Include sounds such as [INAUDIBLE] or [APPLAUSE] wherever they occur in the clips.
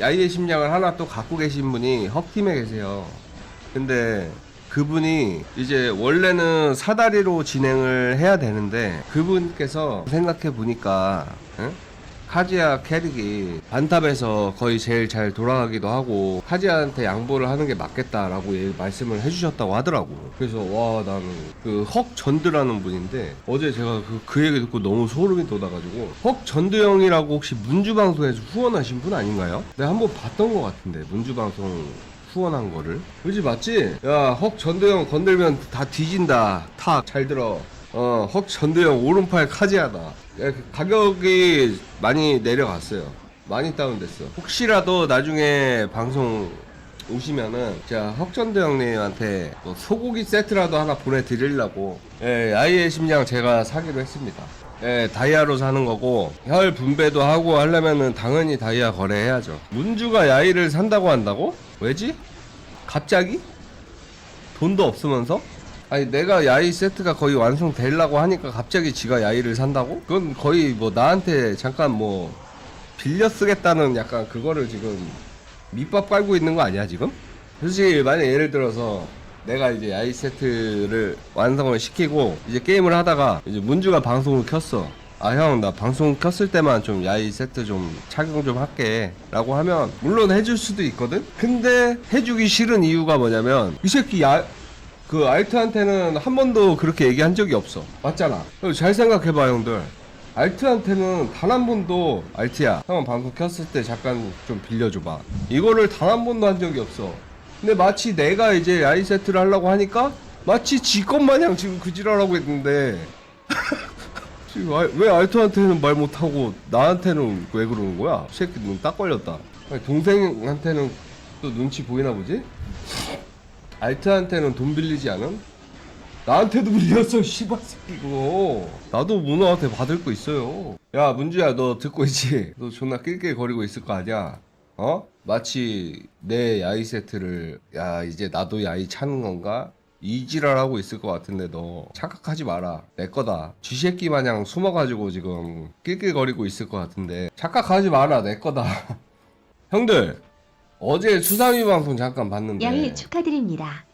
야이의 심장을 하나 또 갖고 계신 분이 헉팀에 계세요. 근데 그분이 이제 원래는 사다리로 진행을 해야 되는데 그분께서 생각해 보니까 카지아 캐릭이 반탑에서 거의 제일 잘 돌아가기도 하고 카지아한테 양보를 하는 게 맞겠다라고 얘- 말씀을 해주셨다고 하더라고. 그래서 와 나는 그 헉 전드라는 분인데 어제 제가 그, 그 얘기 듣고 너무 소름이 돋아가지고 헉 전드 형이라고 혹시 문주 방송에서 후원하신 분 아닌가요? 내가 한번 봤던 것 같은데 문주 방송 후원한 거를 그지 맞지? 야헉 전도형 건들면 다 뒤진다 탁 잘 들어 어 헉 전도형 오른팔 카지하다 야, 그 가격이 많이 내려갔어요 많이 다운됐어 혹시라도 나중에 방송 오시면은 제가 헉전도 형님한테 뭐 소고기 세트라도 하나 보내드리려고 예, 아이의 심장 제가 사기로 했습니다 예, 다이아로 사는 거고 혈 분배도 하고 하려면은 당연히 다이아 거래해야죠 문주가 야이를 산다고 한다고? 왜지? 갑자기? 돈도 없으면서? 아니 내가 야이 세트가 거의 완성되려고 하니까 갑자기 지가 야이를 산다고? 그건 거의 뭐 나한테 잠깐 뭐 빌려 쓰겠다는 약간 그거를 지금 밑밥 깔고 있는 거 아니야 지금? 솔직히 만약 예를 들어서 내가 이제 야이 세트를 완성을 시키고 이제 게임을 하다가 이제 문주가 방송을 켰어 아 형 나 방송 켰을 때만 좀 야이 세트 좀 착용 좀 할게 라고 하면 물론 해줄 수도 있거든 근데 해주기 싫은 이유가 뭐냐면 이 새끼 야 그 알트한테는 한 번도 그렇게 얘기한 적이 없어. 맞잖아. 어, 잘 생각해봐 형들. 알트한테는 단 한 번도 알트야. 형 방송 켰을 때 잠깐 좀 빌려줘봐. 이거를 단 한 번도 한 적이 없어. 근데 마치 내가 이제 야이 세트를 하려고 하니까 마치 지 것 마냥 지금 그 지랄하고 있는데. [LAUGHS] 지금 알- 왜 알토한테는 말 못하고 나한테는 왜 그러는 거야? 이 새끼 눈 딱 걸렸다. 동생한테는 또 눈치 보이나 보지? 알트한테는 돈 빌리지 않음? 나한테도 빌렸어, [LAUGHS] 씨발 새끼고. 나도 문어한테 받을 거 있어요. 야, 문주야, 너 듣고 있지? 너 존나 낄낄거리고 있을 거 아니야? 어? 마치 내 야이 세트를, 야, 이제 나도 야이 차는 건가? 이지랄 하고 있을 것 같은데 너 착각하지 마라 내 거다 쥐새끼 마냥 숨어가지고 지금 낄낄거리고 있을 것 같은데 착각하지 마라 내 거다 [LAUGHS] 형들 어제 수상위 방송 잠깐 봤는데 야이 축하드립니다.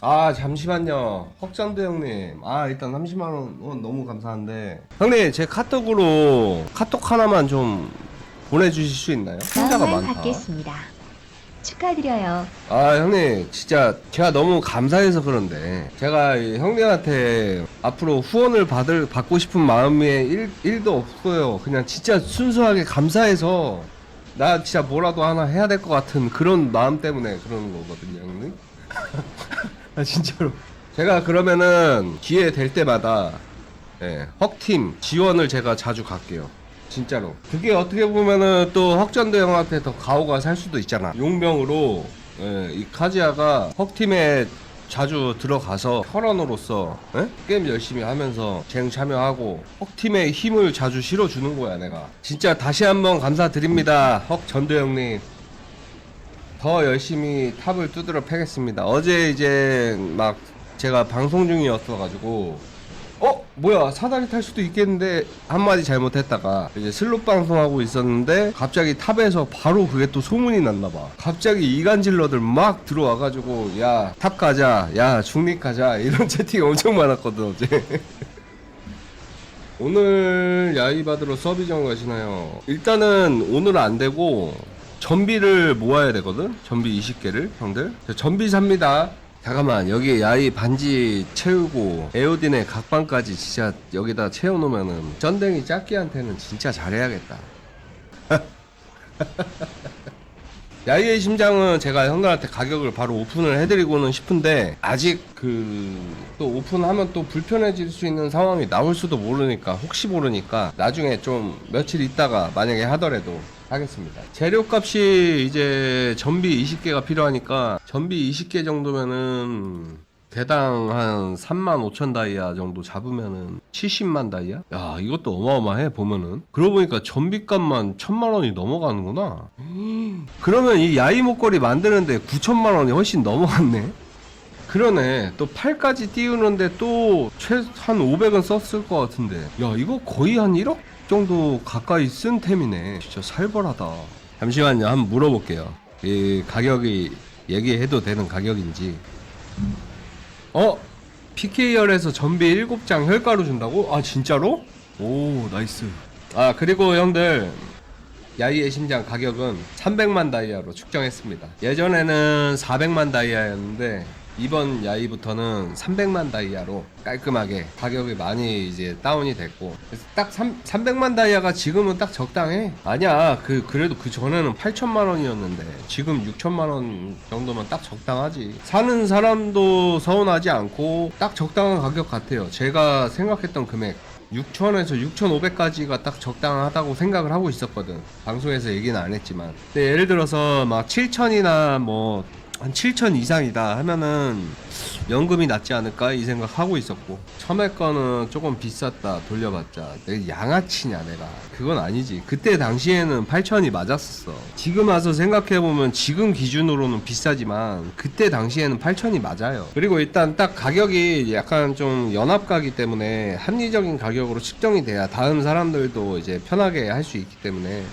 아 잠시만요 헉전도 형님 아 일단 30만원 원 너무 감사한데 형님 제 카톡으로 카톡 하나만 좀 보내주실 수 있나요? 혼자가 마음만 많다 받겠습니다. 축하드려요. 아 형님 진짜 제가 너무 감사해서 그런데 제가 이 형님한테 앞으로 후원을 받을 받고 싶은 마음이 일, 일도 없어요 그냥 진짜 순수하게 감사해서 나 진짜 뭐라도 하나 해야 될 것 같은 그런 마음 때문에 그러는 거거든요 형님 [LAUGHS] 아 진짜로 제가 그러면은 기회 될 때마다 예, 헉팀 지원을 제가 자주 갈게요. 진짜로. 그게 어떻게 보면은 또 헉전도 형한테 더 가오가 살 수도 있잖아. 용병으로 예, 이 카지아가 헉팀에 자주 들어가서 혈원으로서 예? 게임 열심히 하면서 쟁 참여하고 헉팀에 힘을 자주 실어주는 거야 내가. 진짜 다시 한번 감사드립니다. 헉 전도 형님. 더 열심히 탑을 두드려 패겠습니다. 어제 이제 막 제가 방송 중이었어 가지고 어 뭐야 사다리 탈 수도 있겠는데 한마디 잘못했다가 이제 슬롯 방송하고 있었는데 갑자기 탑에서 바로 그게 또 소문이 났나 봐. 갑자기 이간질러들 막 들어와 가지고 야 탑 가자, 야 중립 가자 이런 [LAUGHS] 채팅이 엄청 많았거든 어제. [LAUGHS] 오늘 야이 받으러 서비정 가시나요? 일단은 오늘 안 되고 전비를 모아야 되거든? 전비 20개를 형들 저 전비 삽니다 잠깐만 여기 야이 반지 채우고 에오딘의 각방까지 진짜 여기다 채워놓으면은 쩐댕이 짝기한테는 진짜 잘해야겠다 [LAUGHS] 야이의 심장은 제가 형들한테 가격을 바로 오픈을 해드리고는 싶은데 아직 그 또 오픈하면 또 불편해질 수 있는 상황이 나올 수도 모르니까 혹시 모르니까 나중에 좀 며칠 있다가 만약에 하더라도 하겠습니다. 재료값이 이제 전비 20개가 필요하니까 전비 20개 정도면은 대당 한 3만 5천 다이아 정도 잡으면은 70만 다이아? 야 이것도 어마어마해 보면은 그러고 보니까 전비값만 천만 원이 넘어가는구나 [GASPS] 그러면 이 야이 목걸이 만드는데 9천만 원이 훨씬 넘어갔네 그러네. 또 8까지 띄우는데 또최한 500은 썼을 것 같은데. 야, 이거 거의 한 1억 정도 가까이 쓴 템이네. 진짜 살벌하다. 잠시만요. 한번 물어볼게요. 이 가격이 얘기해도 되는 가격인지. 어? PK열에서 전비 7장 혈가루 준다고? 아, 진짜로? 오, 나이스. 아, 그리고 형들. 야이의 심장 가격은 300만 다이아로 측정했습니다. 예전에는 400만 다이아였는데 이번 야이부터는 300만 다이아로 깔끔하게 가격이 많이 이제 다운이 됐고 그래서 딱 3, 300만 다이아가 지금은 딱 적당해. 아니야 그 그래도 그 전에는 8천만 원이었는데 지금 6천만 원 정도면 딱 적당하지. 사는 사람도 서운하지 않고 딱 적당한 가격 같아요. 제가 생각했던 금액 6천에서 6,500까지가 딱 적당하다고 생각을 하고 있었거든. 방송에서 얘기는 안 했지만. 근데 예를 들어서 막 7천이나 뭐 한 7천 이상이다 하면은 연금이 낫지 않을까 이 생각하고 있었고 처음에 거는 조금 비쌌다 돌려봤자 내가 양아치냐 내가. 그건 아니지. 그때 당시에는 8천이 맞았었어. 지금 와서 생각해보면 지금 기준으로는 비싸지만 그때 당시에는 8천이 맞아요. 그리고 일단 딱 가격이 약간 좀 연합가기 때문에 합리적인 가격으로 측정이 돼야 다음 사람들도 이제 편하게 할 수 있기 때문에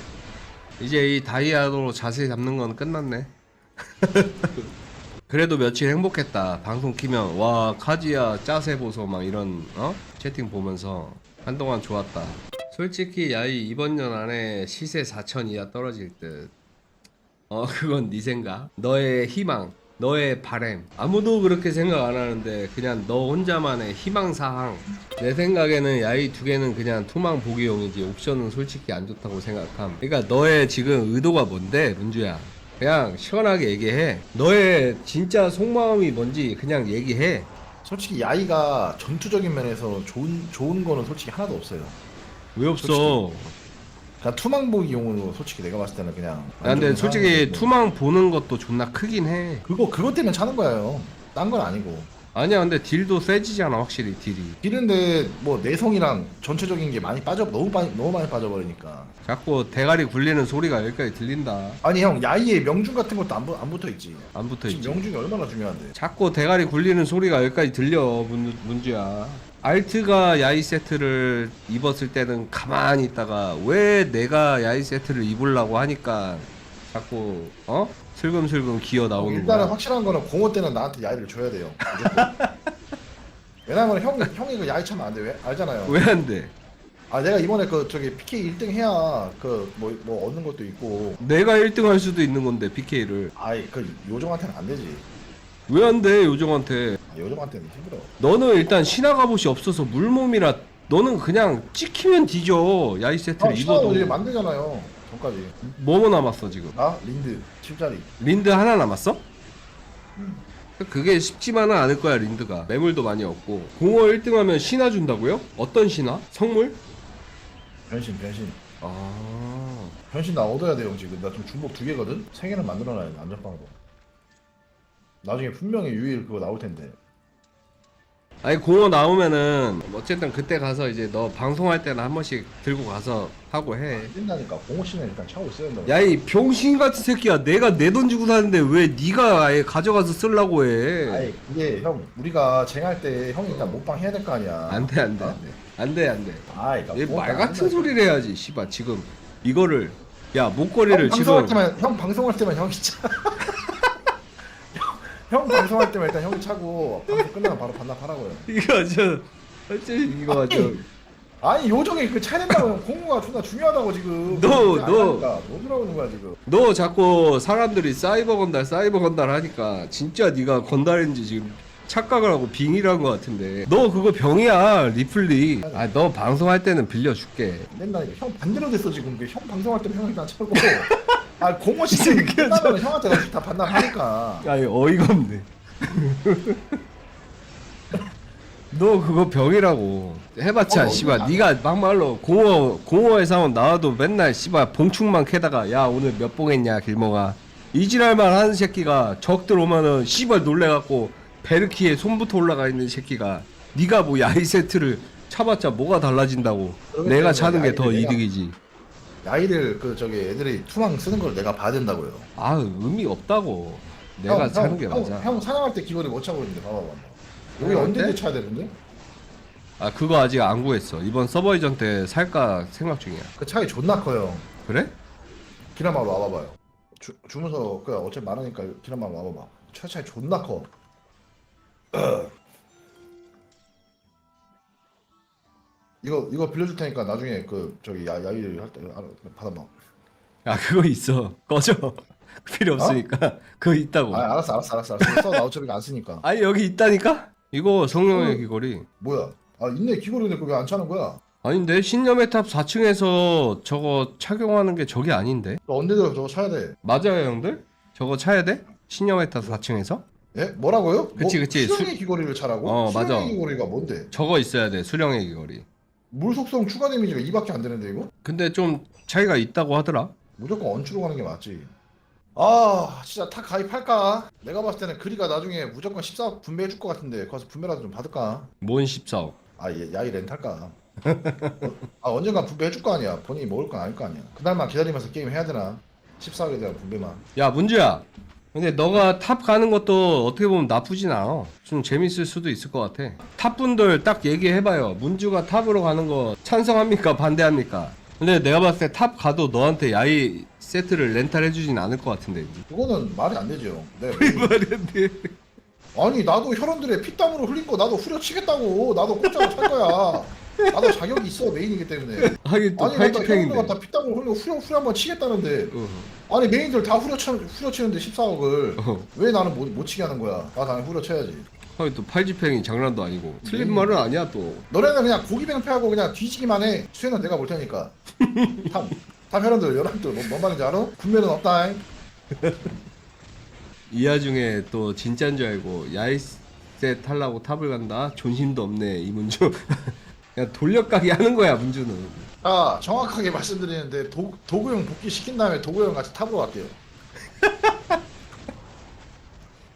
이제 이 다이아로 자세히 잡는 건 끝났네 [LAUGHS] 그래도 며칠 행복했다. 방송 키면 와 카지야 짜세 보소 막 이런 어 채팅 보면서 한동안 좋았다. 솔직히 야이 이번 년 안에 시세 4천 이하 떨어질 듯. 어 그건 네 생각. 너의 희망. 너의 바램 아무도 그렇게 생각 안 하는데 그냥 너 혼자만의 희망 사항 내 생각에는 야이 두 개는 그냥 투망 보기용이지 옵션은 솔직히 안 좋다고 생각함 그러니까 너의 지금 의도가 뭔데 문주야 그냥 시원하게 얘기해. 너의 진짜 속마음이 뭔지 그냥 얘기해. 솔직히 야이가 전투적인 면에서 좋은 좋은 거는 솔직히 하나도 없어요. 왜 없어? 그냥 투망보기용으로 솔직히 내가 봤을 때는 그냥. 야, 근데 만족은 솔직히 투망 보는 것도 존나 크긴 해. 그거 그것 때문에 차는 거예요. 딴 건 아니고. 아니야, 근데 딜도 세지잖아, 확실히 딜이. 길인데 뭐 내성이랑 전체적인 게 많이 빠져 너무 많이 너무 많이 빠져버리니까. 자꾸 대가리 굴리는 소리가 여기까지 들린다. 아니 형 야이에 명중 같은 것도 안, 부- 안 붙어 있지. 안 붙어 있지. 지금 명중이 얼마나 중요한데. 자꾸 대가리 굴리는 소리가 여기까지 들려, 문, 문주야. 알트가 야이 세트를 입었을 때는 가만히 있다가 왜 내가 야이 세트를 입으려고 하니까 자꾸 어 슬금슬금 기어 나오는 어, 일단은 거야. 확실한 거는 공호 때는 나한테 야이를 줘야 돼요. 무조건. 왜냐면 [LAUGHS] 형 형이 그 야이 차면 안 돼. 왜? 알잖아요. 왜 안 돼? 아 내가 이번에 그 저기 PK 1등 해야 그 뭐 뭐 얻는 것도 있고 내가 1등 할 수도 있는 건데 PK를 아이 그 요정한테는 안 되지 왜 안 돼 요정한테 아, 요정한테는 힘들어 너는 일단 신화 갑옷이 없어서 물몸이라 너는 그냥 찍히면 뒤져 야이 세트를 형 시간을 입어도 이제 만들잖아요 전까지. 뭐뭐 남았어 지금? 나 린드. 7짜리. 린드 하나 남았어? 음. 그게 쉽지만은 않을 거야 린드가. 매물도 많이 없고. 공허 1등하면 신화 준다고요? 어떤 신화? 성물? 변신 변신. 아. 변신 나 얻어야 돼요 지금. 나 지금 중복 두 개거든? 세 개는 만들어놔야 돼 안전빵으로. 나중에 분명히 유일 그거 나올 텐데 아니 공허 나오면은 어쨌든 그때 가서 이제 너 방송할 때는 한 번씩 들고 가서 하고 해. 뛴다니까. 공호 씨는 일단 차고 있어야 된다고. 야이 병신 같은 새끼야. 내가 내 돈 주고 사는데 왜 네가 아예 가져가서 쓰려고 해? 아이 그게 형 우리가 쟁할 때 형이 일단 못방 해야 될 거 아니야. 안돼 안돼 안돼. 안돼 아이 안돼 뭐말안 같은. 소리를 해야지 씨발 지금. 이거를. 야형 목걸이를 방송할 지금 때만 형 방송할 때만 형이 차. 형, 형 방송할 때만 일단 형이 차고 방송 끝나면 바로 반납하라고요. 이거 저 어째 이거 저 아니 요정이 그 차야 된다고 형 공무가 존나 중요하다고 지금. 너, 그게 안 너. 하니까 뭐 들어오는 거야 지금. 너 자꾸 사람들이 사이버 건달 사이버 건달 하니까 진짜 네가 건달인지 지금 착각을 하고 빙의를 한것 같은데 너 그거 병이야 리플리 아 너 방송할 때는 빌려줄게 맨날 형 반대로 됐어 지금. 그형 방송할 때만 형이 일단 차고. [LAUGHS] 아 공모 시즌 [LAUGHS] 끝나면 형한테 다시 다 반납하니까. 아니 어이가 없네. 너 그거 병이라고. 해봤자 어, 씨발 어디야? 네가 막말로 공허 공허의 상원 나와도 맨날 씨발 봉충만 캐다가 야 오늘 몇 봉했냐 길몽아. 이지랄만 하는 새끼가 적들 오면은 씨발 놀래갖고 베르키에 손부터 올라가 있는 새끼가 네가 뭐 야이 세트를 차봤자 뭐가 달라진다고. 내가 차는 게더 야이를 내가- 이득이지 야이를 그 저기 애들이 투망 쓰는 걸 내가 봐야 된다고요. 아 의미 없다고 내가 형, 차는 형, 게 형, 맞아. 형 사냥할 때 귀걸이 못 차고 있는데 봐봐 봐봐 여기 사냥할 언제 때? 차야 되는데? 아 그거 아직 안 구했어. 이번 서버 이전 때 살까 생각 중이야. 그 차이 존나 커요 그래? 기란마로 와봐봐요 주, 주문서 그 어차피 많으니까 기란마로 와봐봐 차 차이 존나 커 [CLEARS THROAT] 이거 이거 빌려줄 테니까 나중에 그 저기 야 야일 할때 받아봐 아 그거 있어. 꺼져. [LAUGHS] 필요 없으니까 [LAUGHS] 그거 있다고. 아 알았어 알았어 알았어 알았어 써 나 어차피 안 쓰니까 [LAUGHS] 아니 여기 있다니까? 이거 성령의 어. 귀걸이. 뭐야 아 있네 귀걸이인데 왜안 차는 거야 아닌데 신념의 탑 4층에서 저거 착용하는 게 저게 아닌데? 너 언제 들어 저거 차야 돼 맞아요 형들? 저거 차야 돼? 신념의 탑 4층에서? 예? 뭐라고요? 그치, 그치. 수령의 수- 귀걸이를 차라고? 어, 수령의 맞아. 귀걸이가 뭔데? 저거 있어야 돼 수령의 귀걸이. 물 속성 추가 데미지가 2밖에 안 되는데 이거? 근데 좀 차이가 있다고 하더라. 무조건 언추로 가는 게 맞지 아 진짜 타 가입할까? 내가 봤을 때는 그리가 나중에 무조건 14억 분배해 줄 것 같은데 거기서 분배라도 좀 받을까? 뭔 14억. 아 얘, 야이 렌탈까? [LAUGHS] 아 언젠가 분배해 줄 거 아니야 본인이 먹을 건 아닐 거 아니야 그날만 기다리면서 게임 해야 되나? 14억에 대한 분배만 야 문주야. 근데 너가 탑 가는 것도 어떻게 보면 나쁘진 않아. 좀 재밌을 수도 있을 것 같아. 탑 분들 딱 얘기해봐요. 문주가 탑으로 가는 거 찬성합니까 반대합니까? 근데 내가 봤을 때 탑 가도 너한테 야이 세트를 렌탈 해주진 않을 것 같은데. 그거는 말이 안 되죠 [LAUGHS] 내가 말이 안 돼. 아니 나도 혈원들의 피땀으로 흘린 거 나도 후려치겠다고 나도 꼼짝을 찰 거야 나도 자격이 있어 메인이기 때문에 하긴 또 아니 혈원들 팔찌팽인데. 갖다 피땀으로 흘리고 후려 후려 한번 치겠다는데 어. 아니 메인들 다 후려치, 후려치는데 14억을 어. 왜 나는 못, 못 치게 하는 거야 나 당연히 후려쳐야지 하긴 또 팔찌팽이 장난도 아니고. 틀린 음. 말은 아니야 또. 너네는 그냥 고기뱅패하고 그냥 뒤지기만 해 수혜는 내가 볼 테니까 탑, 탑 혈원들 열한들 뭐, 뭔 말인지 알아? 군매는 없다잉 [LAUGHS] 이 와중에 또 진짜인 줄 알고 야이세 타려고 탑을 간다? 존심도 없네 이 문주 [LAUGHS] 그냥 돌려가기 하는 거야 문주는. 자 정확하게 말씀드리는데 도, 도구형 복귀 시킨 다음에 도구형 같이 탑으로 갈게요. [LAUGHS]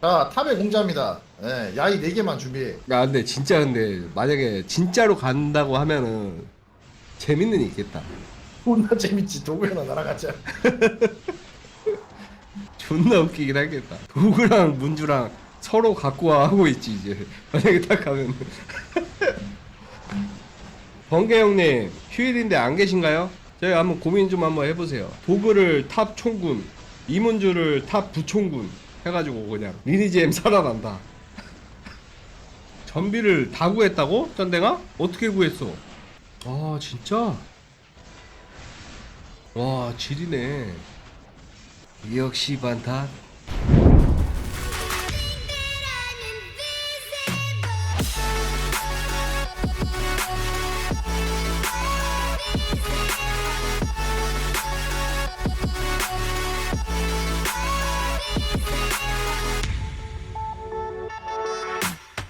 자 탑의 공짜입니다. 네, 야이 4 개만 준비해. 야 근데 진짜 근데 만약에 진짜로 간다고 하면은 재밌는 있겠다. 존나 재밌지. 나랑 같이 [LAUGHS] 존나 웃기긴 하겠다. 도구랑 문주랑 서로 갖고 와 하고 있지 이제. [LAUGHS] 만약에 딱 가면 번개 형님 휴일인데 안 계신가요? 저희 한번 고민 좀 한번 해보세요 도구를 탑 총군 이문주를 탑 부총군 해가지고 그냥 리니지엠 [LAUGHS] 살아난다 전비를 다 구했다고? 전댕아? 어떻게 구했어? 아 진짜? 와 지리네 역시 반ታት